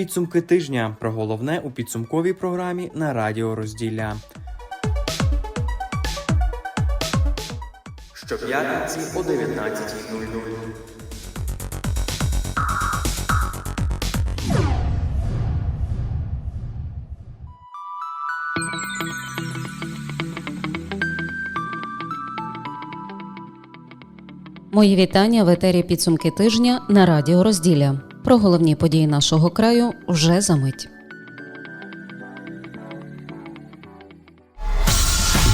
Підсумки тижня про головне у підсумковій програмі на Радіо Розділля. Щоп'ятниці о 19.00. Мої вітання в етері підсумки тижня на радіо Розділля. Про головні події нашого краю вже за мить.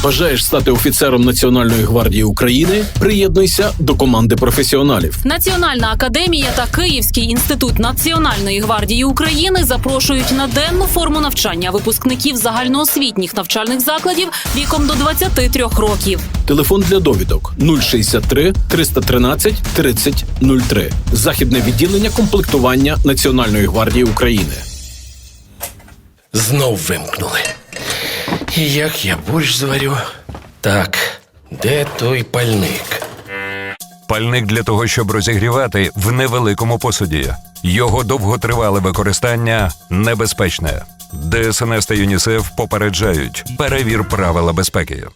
Бажаєш стати офіцером Національної гвардії України? Приєднуйся до команди професіоналів. Національна академія та Київський інститут Національної гвардії України запрошують на денну форму навчання випускників загальноосвітніх навчальних закладів віком до 23 років. Телефон для довідок 063 313 30 03. Західне відділення комплектування Національної гвардії України. Знов вимкнули. І як я борщ зварю? Так, де той пальник? Пальник для того, щоб розігрівати в невеликому посуді. Його довготривале використання небезпечне. ДСНС та ЮНІСЕФ попереджають. Перевір правила безпеки.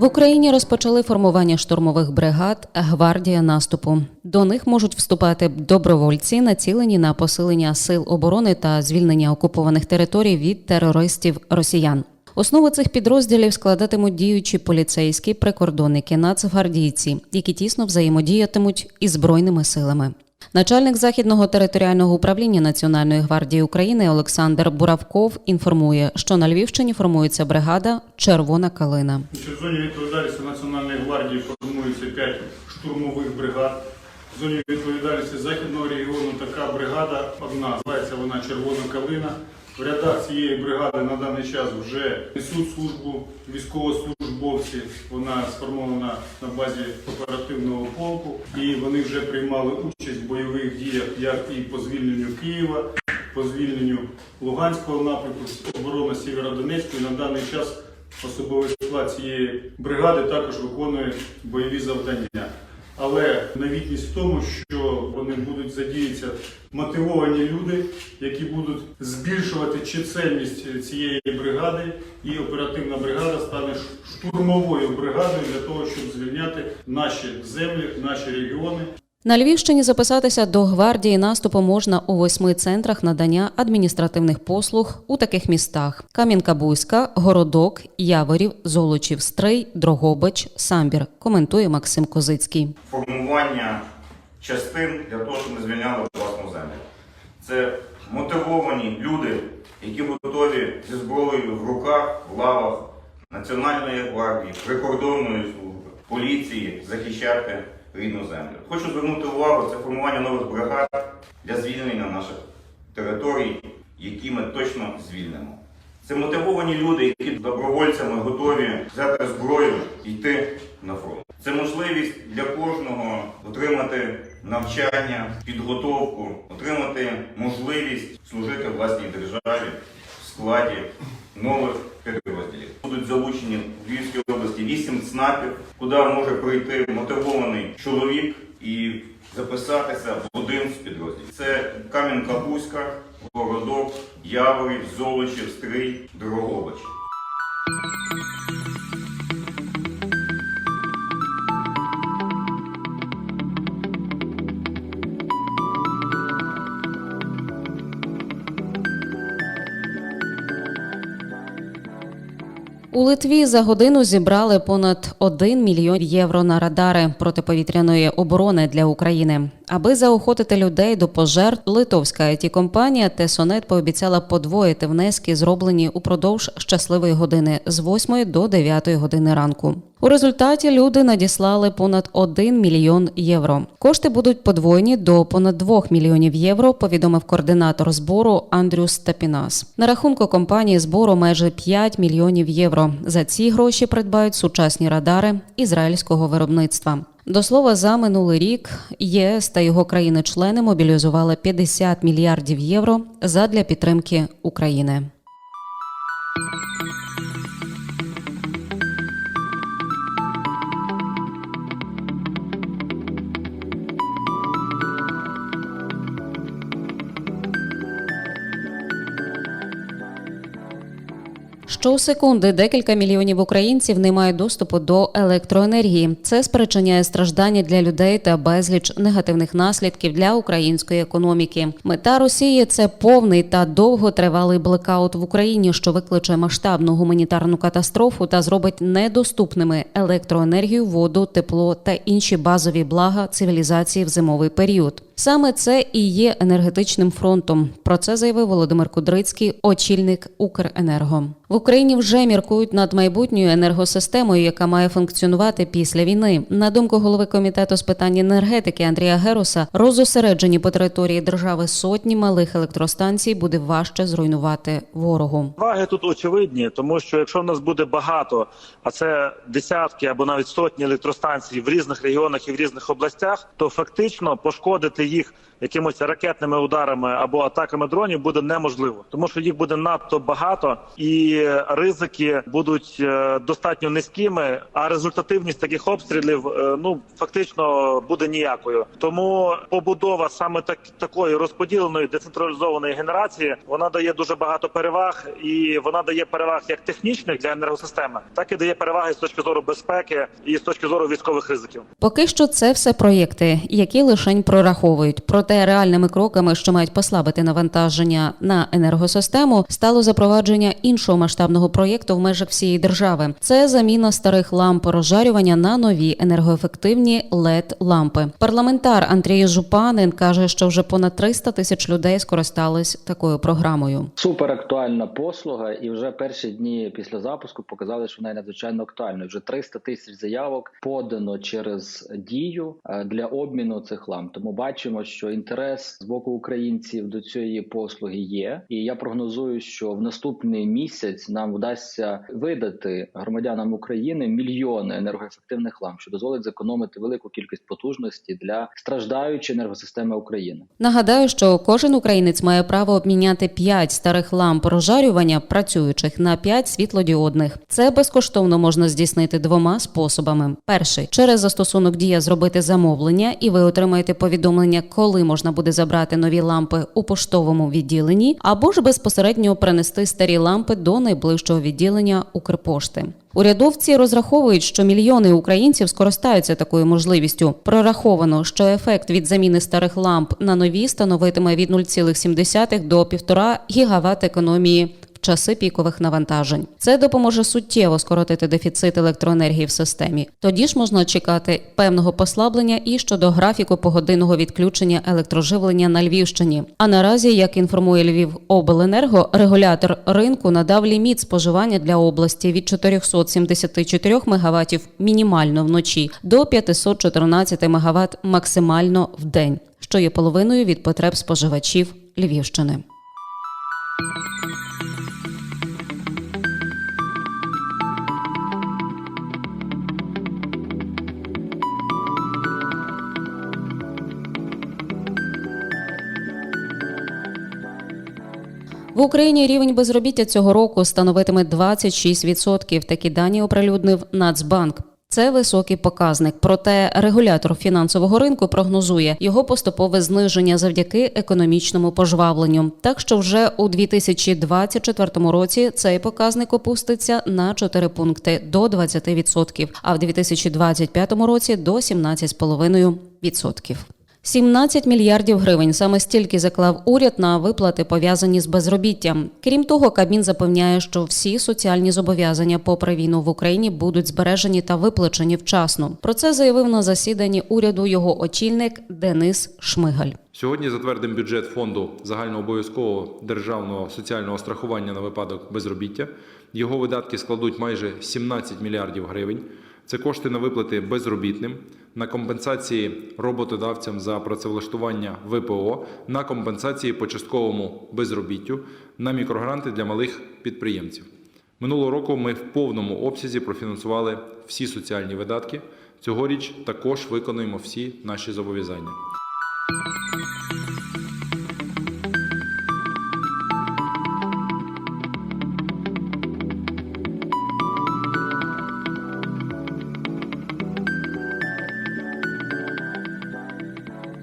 В Україні розпочали формування штурмових бригад Гвардія наступу. До них можуть вступати добровольці, націлені на посилення сил оборони та звільнення окупованих територій від терористів росіян. Основу цих підрозділів складатимуть діючі поліцейські, прикордонники, нацгвардійці, які тісно взаємодіятимуть із збройними силами. Начальник західного територіального управління Національної гвардії України Олександр Буравков інформує, що на Львівщині формується бригада Червона калина. У зоні відповідальності Національної гвардії формується 5 штурмових бригад. В зоні відповідальності Західного регіону така бригада одна, називається вона Червона калина. В рядах цієї бригади на даний час вже несуть службу військовослужбовці. Вона сформована на базі оперативного полку, і вони вже приймали участь в бойових діях як і по звільненню Києва, по звільненню Луганського напрямку, оборона Сєвєродонецької. На даний час Особовий склад цієї бригади також виконує бойові завдання. Але навітність в тому, що вони будуть задіятися мотивовані люди, які будуть збільшувати чисельність цієї бригади, і оперативна бригада стане штурмовою бригадою для того, щоб звільняти наші землі, наші регіони На Львівщині записатися до гвардії наступу можна у восьми центрах надання адміністративних послуг у таких містах: Кам'янка-Бузька, Городок, Яворів, Золочів, Стрий, Дрогобич, Самбір. Коментує Максим Козицький. формування частин для того, щоб ми звільняли власну землю. Це мотивовані люди, які готові зі зброєю в руках, в лавах Національної гвардії, прикордонної служби, поліції захищати рідну землю. Хочу звернути увагу, це формування нових бригад для звільнення наших територій, які ми точно звільнимо. Це мотивовані люди, які добровольцями готові взяти зброю і йти на фронт. Це можливість для кожного отримати навчання, підготовку, отримати можливість служити власній державі в складі нових підрозділів. Залучені в Львівській області 8 ЦНАПів, куди може прийти мотивований чоловік і записатися в один з підрозділів. Це Кам'янка-Бузька, Городок, Яворів, Золочів, Стрий, Дрогобич. У Литві за годину зібрали понад 1 мільйон євро на радари протиповітряної оборони для України. Аби заохотити людей до пожертв, литовська it компанія Тесонет пообіцяла подвоїти внески, зроблені упродовж щасливої години з 8 до 9 години ранку. У результаті люди надіслали понад 1 мільйон євро. Кошти будуть подвоєні до понад 2 мільйонів євро. Повідомив координатор збору Андрюс Стапінас. На рахунку компанії збору майже 5 мільйонів євро. За ці гроші придбають сучасні радари ізраїльського виробництва. До слова, за минулий рік ЄС та його країни-члени мобілізували 50 мільярдів євро задля підтримки України. Щосекунди декілька мільйонів українців не мають доступу до електроенергії. Це спричиняє страждання для людей та безліч негативних наслідків для української економіки. Мета Росії це повний та довготривалий блекаут в Україні, що викличе масштабну гуманітарну катастрофу та зробить недоступними електроенергію, воду, тепло та інші базові блага цивілізації в зимовий період. Саме це і є енергетичним фронтом. Про це заявив Володимир Кудрицький, очільник Укренерго. В Україні вже міркують над майбутньою енергосистемою, яка має функціонувати після війни. На думку голови комітету з питань енергетики Андрія Геруса, розосереджені по території держави сотні малих електростанцій буде важче зруйнувати ворогу. Ваги тут очевидні, тому що якщо в нас буде багато, а це десятки або навіть сотні електростанцій в різних регіонах і в різних областях, то фактично пошкодити їх якимось ракетними ударами або атаками дронів буде неможливо, тому що їх буде надто багато, і ризики будуть е, достатньо низькими. А результативність таких обстрілів е, ну фактично буде ніякою. Тому побудова саме так такої розподіленої децентралізованої генерації вона дає дуже багато переваг, і вона дає переваг як технічних для енергосистеми, так і дає переваги з точки зору безпеки і з точки зору військових ризиків. Поки що це все проєкти, які лишень прораховують. Проте реальними кроками, що мають послабити навантаження на енергосистему, стало запровадження іншого масштабного проєкту в межах всієї держави. Це заміна старих ламп розжарювання на нові енергоефективні led лампи. Парламентар Андрій Жупанин каже, що вже понад 300 тисяч людей скористались такою програмою. Супер актуальна послуга, і вже перші дні після запуску показали, що вона надзвичайно актуальною. Вже 300 тисяч заявок подано через дію е, для обміну цих ламп. Тому бачимо, що інтерес з боку українців до цієї послуги є. І я прогнозую, що в наступний місяць нам вдасться видати громадянам України мільйони енергоефективних ламп, що дозволить зекономити велику кількість потужності для страждаючої енергосистеми України. Нагадаю, що кожен українець має право обміняти 5 старих ламп розжарювання працюючих на 5 світлодіодних. Це безкоштовно можна здійснити двома способами: перший через застосунок дія зробити замовлення, і ви отримаєте повідомлення, коли можна буде забрати нові лампи у поштовому відділенні, або ж безпосередньо принести старі лампи до найближчого відділення Укрпошти. Урядовці розраховують, що мільйони українців скористаються такою можливістю. Прораховано, що ефект від заміни старих ламп на нові становитиме від 0,7 до 1,5 гігават економії. Часи пікових навантажень це допоможе суттєво скоротити дефіцит електроенергії в системі. Тоді ж можна чекати певного послаблення і щодо графіку погодинного відключення електроживлення на Львівщині. А наразі, як інформує Львів Обленерго, регулятор ринку надав ліміт споживання для області від 474 МВт мінімально вночі до 514 МВт максимально в день, що є половиною від потреб споживачів Львівщини. В Україні рівень безробіття цього року становитиме 26%. Такі дані оприлюднив Нацбанк. Це високий показник. Проте регулятор фінансового ринку прогнозує його поступове зниження завдяки економічному пожвавленню. Так що вже у 2024 році цей показник опуститься на 4 пункти до 20%, а в 2025 році до 17,5%. 17 мільярдів гривень саме стільки заклав уряд на виплати пов'язані з безробіттям. Крім того, Кабмін запевняє, що всі соціальні зобов'язання попри війну в Україні будуть збережені та виплачені вчасно. Про це заявив на засіданні уряду його очільник Денис Шмигаль. Сьогодні затвердимо бюджет фонду загальнообов'язкового державного соціального страхування на випадок безробіття. Його видатки складуть майже 17 мільярдів гривень. Це кошти на виплати безробітним, на компенсації роботодавцям за працевлаштування ВПО, на компенсації по частковому безробіттю, на мікрогранти для малих підприємців. Минулого року ми в повному обсязі профінансували всі соціальні видатки. Цьогоріч також виконуємо всі наші зобов'язання.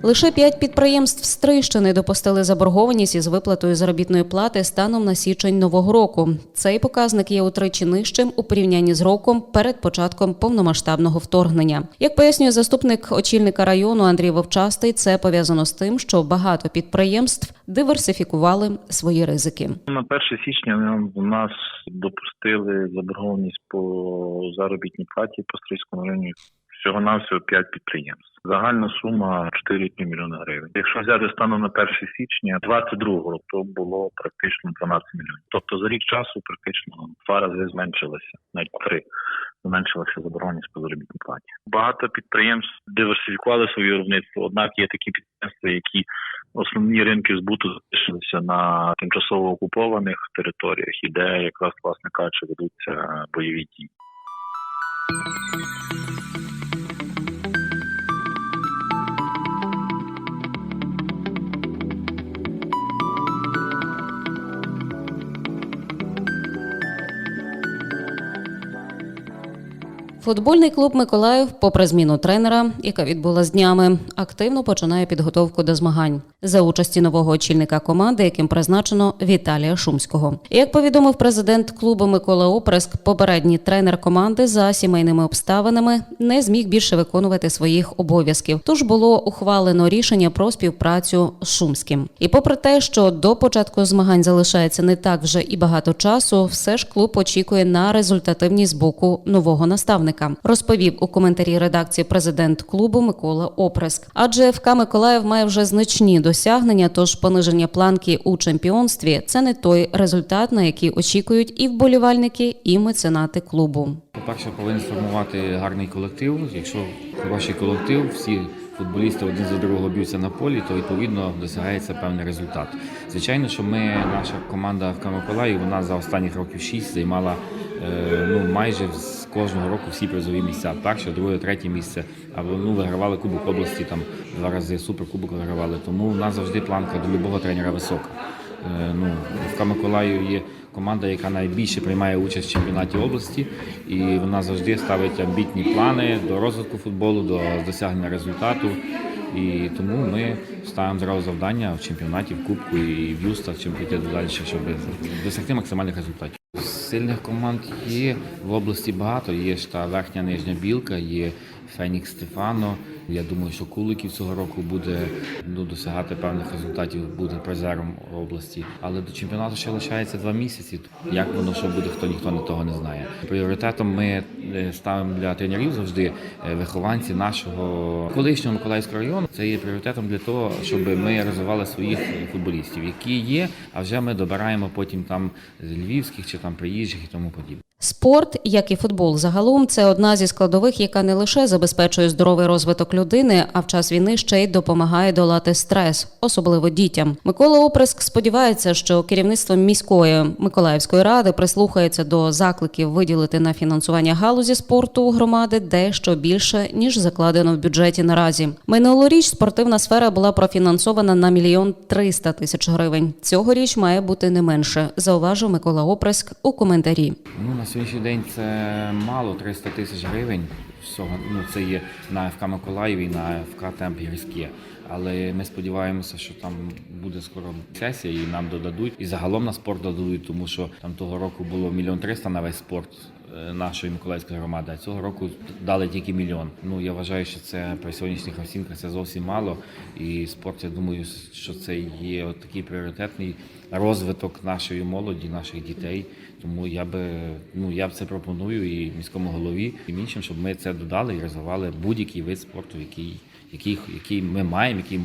Лише п'ять підприємств Стрийщини допустили заборгованість із виплатою заробітної плати станом на січень нового року. Цей показник є утричі нижчим у порівнянні з роком перед початком повномасштабного вторгнення. Як пояснює заступник очільника району Андрій Вовчастий, це пов'язано з тим, що багато підприємств диверсифікували свої ризики. На 1 січня у нас допустили заборгованість по заробітній платі по Стрийському районі всього навсього 5 підприємств. Загальна сума 4,3 мільйони гривень. Якщо взяти станом на 1 січня 22 року, то було практично 12 мільйонів. Тобто за рік часу практично два рази зменшилося, навіть три зменшилася заборгованість по заробітній платі. Багато підприємств диверсифікували своє виробництво, однак є такі підприємства, які основні ринки збуту залишилися на тимчасово окупованих територіях, і де якраз власне кажучи ведуться бойові дії. Футбольний клуб Миколаїв, попри зміну тренера, яка відбулась днями, активно починає підготовку до змагань за участі нового очільника команди, яким призначено Віталія Шумського. Як повідомив президент клубу Микола Опреск, попередній тренер команди за сімейними обставинами не зміг більше виконувати своїх обов'язків. Тож було ухвалено рішення про співпрацю з Шумським. І попри те, що до початку змагань залишається не так вже і багато часу, все ж клуб очікує на результативність з боку нового наставника. Розповів у коментарі редакції президент клубу Микола Опреск. Адже ФК Миколаїв має вже значні досягнення, тож пониження планки у чемпіонстві це не той результат, на який очікують і вболівальники, і меценати клубу. По-перше, повинен сформувати гарний колектив. Якщо хороший колектив, всі футболісти один за другого б'ються на полі, то відповідно досягається певний результат. Звичайно, що ми, наша команда в Миколаїв, вона за останніх років шість займала е, ну майже кожного року всі призові місця. Перше, друге, третє місце. Або ну вигравали Кубок області там два рази суперкубок вигравали. Тому у нас завжди планка до любого тренера висока. Е, Ну, в Миколаїв є команда, яка найбільше приймає участь в чемпіонаті області, і вона завжди ставить амбітні плани до розвитку футболу, до досягнення результату. І тому ми ставимо зразу завдання в чемпіонаті, в Кубку і в Юстах, чим піти далі, щоб досягти максимальних результатів. Сильних команд є в області багато. Є ж та верхня нижня білка, є Фенікс Стефано. Я думаю, що Куликів цього року буде ну, досягати певних результатів, буде призером області. Але до чемпіонату ще лишається два місяці. Як воно що буде, хто ніхто не того не знає. Пріоритетом ми е, ставимо для тренерів завжди е, вихованці нашого колишнього Миколаївського району. Це є пріоритетом для того, щоб ми розвивали своїх футболістів, які є. А вже ми добираємо потім там львівських чи там приїжджих і тому подібне. Спорт, як і футбол, загалом це одна зі складових, яка не лише забезпечує здоровий розвиток людини, а в час війни ще й допомагає долати стрес, особливо дітям. Микола Опреск сподівається, що керівництво міської Миколаївської ради прислухається до закликів виділити на фінансування галузі спорту у громади дещо більше ніж закладено в бюджеті наразі. Минулоріч спортивна сфера була профінансована на мільйон триста тисяч гривень. Цьогоріч має бути не менше, зауважив Микола Опреск у коментарі. Сьогоднішній день це мало 300 тисяч гривень. Всього ну це є на ФК Миколаїв на ФК Темп Гірське. Але ми сподіваємося, що там буде скоро сесія і нам додадуть. І загалом на спорт додадуть, тому що там того року було мільйон триста на весь спорт е, нашої Миколаївської громади. А цього року дали тільки мільйон. Ну я вважаю, що це при сьогоднішніх оцінках це зовсім мало. І спорт, я думаю, що це є от такий пріоритетний розвиток нашої молоді, наших дітей. Тому я би ну я б це пропоную і міському голові і іншим, щоб ми це додали і розвивали будь-який вид спорту, який, який, який ми маємо, які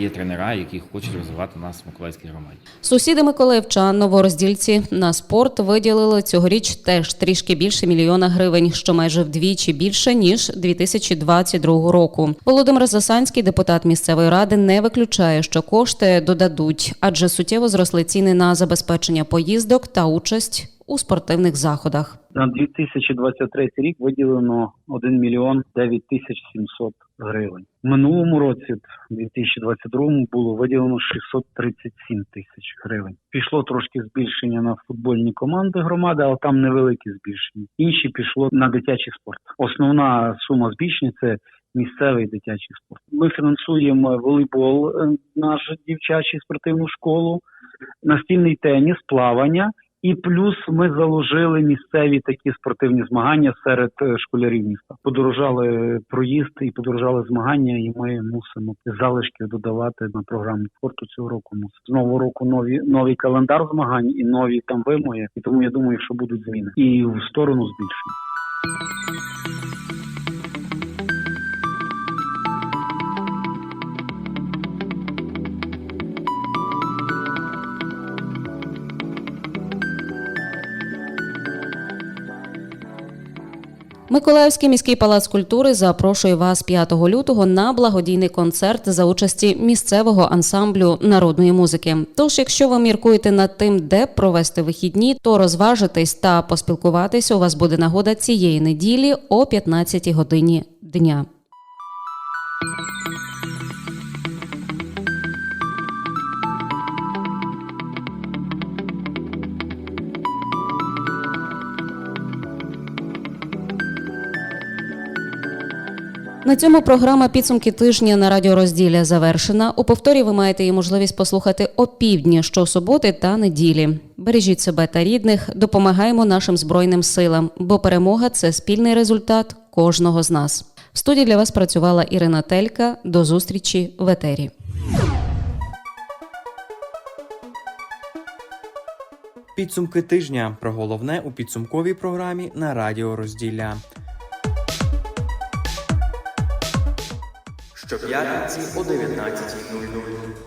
є тренера, які хочуть розвивати нас в Миколаївській громаді. Сусіди Миколаївчан, новороздільці на спорт виділили цьогоріч теж трішки більше мільйона гривень, що майже вдвічі більше ніж 2022 року. Володимир Засанський, депутат місцевої ради, не виключає, що кошти додадуть, адже суттєво зросли ціни на забезпечення поїздок та участь у спортивних заходах. На 2023 рік виділено 1 мільйон 9 тисяч 700 гривень. Минулому році, в 2022 було виділено 637 тисяч гривень. Пішло трошки збільшення на футбольні команди громади, але там невелике збільшення. Інші пішло на дитячий спорт. Основна сума збільшення це місцевий дитячий спорт. Ми фінансуємо волейбол, е, наш дівчачий спортивну школу, настільний теніс, плавання. І плюс ми заложили місцеві такі спортивні змагання серед е, школярів міста. Подорожали проїзд і подорожали змагання, і ми мусимо залишки додавати на програму спорту цього року. Мусимо. З нового року нові новий календар змагань і нові там вимоги. І тому я думаю, що будуть зміни і в сторону збільшення. Миколаївський міський палац культури запрошує вас 5 лютого на благодійний концерт за участі місцевого ансамблю народної музики. Тож, якщо ви міркуєте над тим, де провести вихідні, то розважитись та поспілкуватись у вас буде нагода цієї неділі о 15 годині дня. На цьому програма підсумки тижня на радіорозділі завершена. У повторі ви маєте її можливість послухати опівдні щосуботи та неділі. Бережіть себе та рідних, допомагаємо нашим збройним силам, бо перемога це спільний результат кожного з нас. В студії для вас працювала Ірина Телька. До зустрічі в етері. Підсумки тижня про головне у підсумковій програмі на Радіо Щоп'ятниці о 19.00.